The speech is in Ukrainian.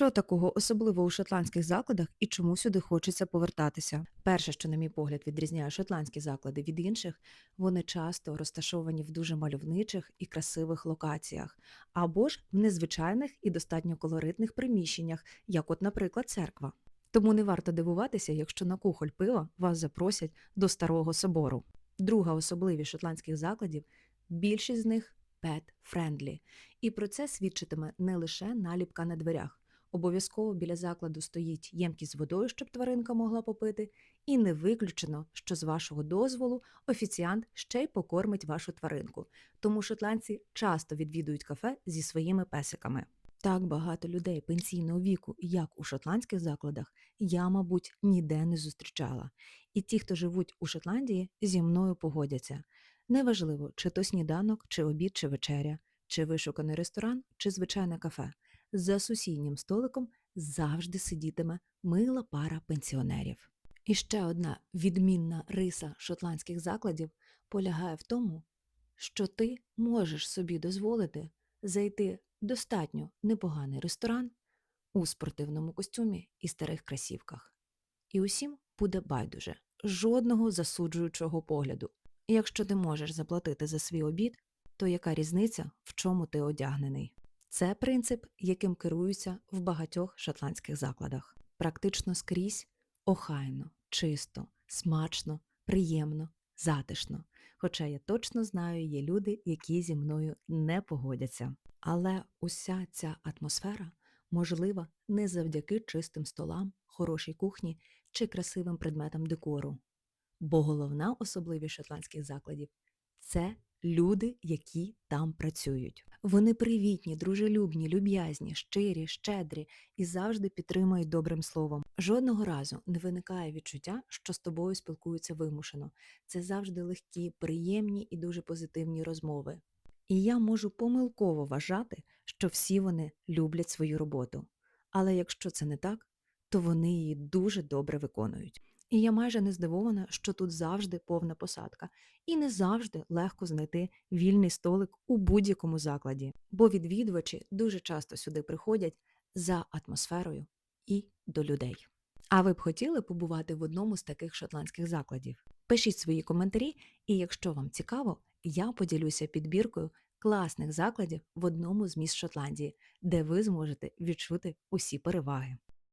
Що такого особливого у шотландських закладах і чому сюди хочеться повертатися? Перше, що, на мій погляд, відрізняє шотландські заклади від інших, вони часто розташовані в дуже мальовничих і красивих локаціях, або ж в незвичайних і достатньо колоритних приміщеннях, як, от, наприклад, церква. Тому не варто дивуватися, якщо на кухоль пива вас запросять до старого собору. Друга особливість шотландських закладів більшість з них pet-friendly. І про це свідчитиме не лише наліпка на дверях. Обов'язково біля закладу стоїть ємкість з водою, щоб тваринка могла попити, і не виключено, що з вашого дозволу офіціант ще й покормить вашу тваринку. Тому шотландці часто відвідують кафе зі своїми песиками. Так багато людей пенсійного віку, як у шотландських закладах, я, мабуть, ніде не зустрічала. І ті, хто живуть у Шотландії, зі мною погодяться. Неважливо, чи то сніданок, чи обід, чи вечеря, чи вишуканий ресторан, чи звичайне кафе. За сусіднім столиком завжди сидітиме мила пара пенсіонерів. І ще одна відмінна риса шотландських закладів полягає в тому, що ти можеш собі дозволити зайти в достатньо непоганий ресторан у спортивному костюмі і старих красівках. І усім буде байдуже, жодного засуджуючого погляду. Якщо ти можеш заплатити за свій обід, то яка різниця, в чому ти одягнений? Це принцип, яким керуються в багатьох шотландських закладах. Практично скрізь охайно, чисто, смачно, приємно, затишно. Хоча я точно знаю, є люди, які зі мною не погодяться. Але уся ця атмосфера можлива не завдяки чистим столам, хорошій кухні чи красивим предметам декору. Бо головна особливість шотландських закладів це люди, які там працюють. Вони привітні, дружелюбні, люб'язні, щирі, щедрі і завжди підтримують добрим словом. Жодного разу не виникає відчуття, що з тобою спілкуються вимушено. Це завжди легкі, приємні і дуже позитивні розмови. І я можу помилково вважати, що всі вони люблять свою роботу. Але якщо це не так, то вони її дуже добре виконують. І я майже не здивована, що тут завжди повна посадка, і не завжди легко знайти вільний столик у будь-якому закладі, бо відвідувачі дуже часто сюди приходять за атмосферою і до людей. А ви б хотіли побувати в одному з таких шотландських закладів? Пишіть свої коментарі, і якщо вам цікаво, я поділюся підбіркою класних закладів в одному з міст Шотландії, де ви зможете відчути усі переваги.